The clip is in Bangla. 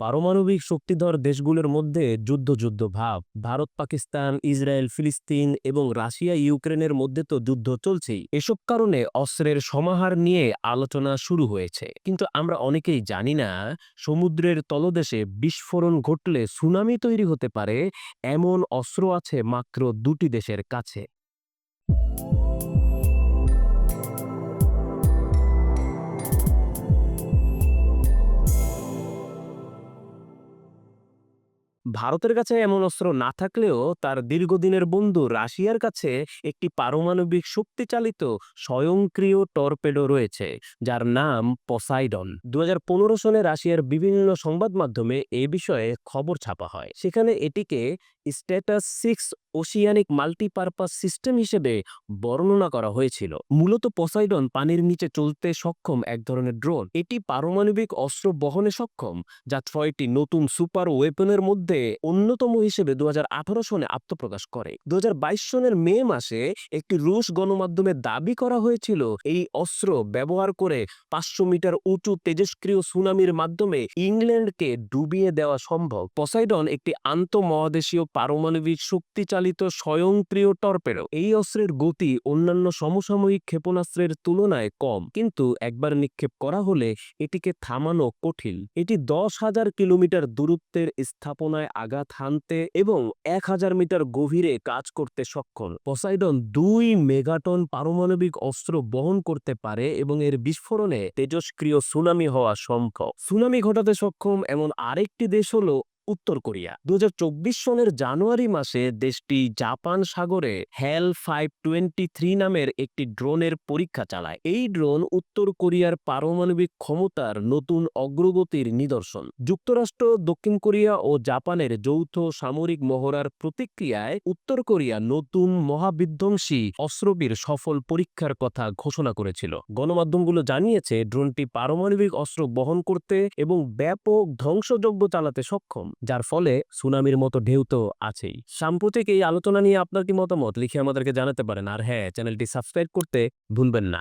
পারমাণবিক শক্তিধর দেশগুলোর মধ্যে যুদ্ধ যুদ্ধ ভাব। ভারত, পাকিস্তান, ইসরায়েল, ফিলিস্তিন এবং রাশিয়া, ইউক্রেনের মধ্যে তো যুদ্ধ চলছেই। এসব কারণে অস্ত্রের সমাহার নিয়ে আলোচনা শুরু হয়েছে। কিন্তু আমরা অনেকেই জানি না, সমুদ্রের তলদেশে বিস্ফোরণ ঘটলে সুনামি তৈরি হতে পারে, এমন অস্ত্র আছে মাত্র দুটি দেশের কাছে। ভারতের কাছে এমন অস্ত্র না থাকলেও তার দীর্ঘদিনের বন্ধু রাশিয়ার কাছে একটি পারমাণবিক শক্তিচালিত স্বয়ংক্রিয় টর্পেডো রয়েছে, যার নাম পসাইডন। দুই হাজার পনেরো সনে রাশিয়ার বিভিন্ন সংবাদ মাধ্যমে এ বিষয়ে খবর ছাপা হয়। সেখানে এটিকে status six oceanic multipurpose system হিসেবে বর্ণনা করা হয়েছিল। মূলত পসাইডন পানির নিচে চলতে সক্ষম এক ধরনের ড্রোন। এটি পারমাণবিক অস্ত্র বহনে সক্ষম, যা ছয়টি নতুন সুপার ওয়েপনের মধ্যে অন্যতম হিসেবে দু সনে আত্মপ্রকাশ করে। দু সনের মে মাসে একটি রুশ গণমাধ্যমে দাবি করা হয়েছিল, এই অস্ত্র ব্যবহার করে পাঁচশো মিটার উঁচু তেজস্ক্রিয় সুনামির মাধ্যমে ইংল্যান্ডকে ডুবিয়ে দেওয়া সম্ভব। পসাইডন একটি আন্তঃমহাদেশীয় পারমাণবিক শক্তিচালিত স্বয়ংক্রিয় টর্পেডো। এই অস্ত্রের গতি অন্যান্য সমসাময়িক ক্ষেপণাস্ত্রের তুলনায় কম। কিন্তু একবার নিক্ষেপ করা হলে এটিকে থামানো কঠিন। এটি দশ হাজার কিলোমিটার দূরত্বের স্থাপনায় আঘাত হানতে এবং এক হাজার মিটার গভীরে কাজ করতে সক্ষম। পসাইডন দুই মেগাটন পারমাণবিক অস্ত্র বহন করতে পারে এবং এর বিস্ফোরণে তেজস্ক্রিয় সুনামি হওয়া সম্ভব। সুনামি ঘটাতে সক্ষম এমন আরেকটি দেশ হলো উত্তর কোরিয়া। দুই হাজার চব্বিশ সনের জানুয়ারি মাসে দেশটি জাপান সাগরে হেল ফাইভ টোয়েন্টি থ্রি নামের একটি ড্রোনের পরীক্ষা চালায়। এই ড্রোন উত্তর কোরিয়ার পারমাণবিক ক্ষমতার নতুন অগ্রগতির নিদর্শন। যুক্তরাষ্ট্র, দক্ষিণ কোরিয়া ও জাপানের যৌথ সামরিক মহড়ার প্রতিক্রিয়ায় উত্তর কোরিয়া নতুন মহাবিধ্বংসী অস্ত্রবির সফল পরীক্ষার কথা ঘোষণা করেছিল। গণমাধ্যমগুলো জানিয়েছে, ড্রোনটি পারমাণবিক অস্ত্র বহন করতে এবং ব্যাপক ধ্বংসযজ্ঞ চালাতে সক্ষম। যার ফলে সুনামির মতো ঢেউ তো আছেই। সাম্প্রতিক এই আলোচনা নিয়ে আপনার কি মতামত? লিখে আমাদেরকে জানাতে পারেন। আর হ্যাঁ চ্যানেলটি সাবস্ক্রাইব করতে ভুলবেন না।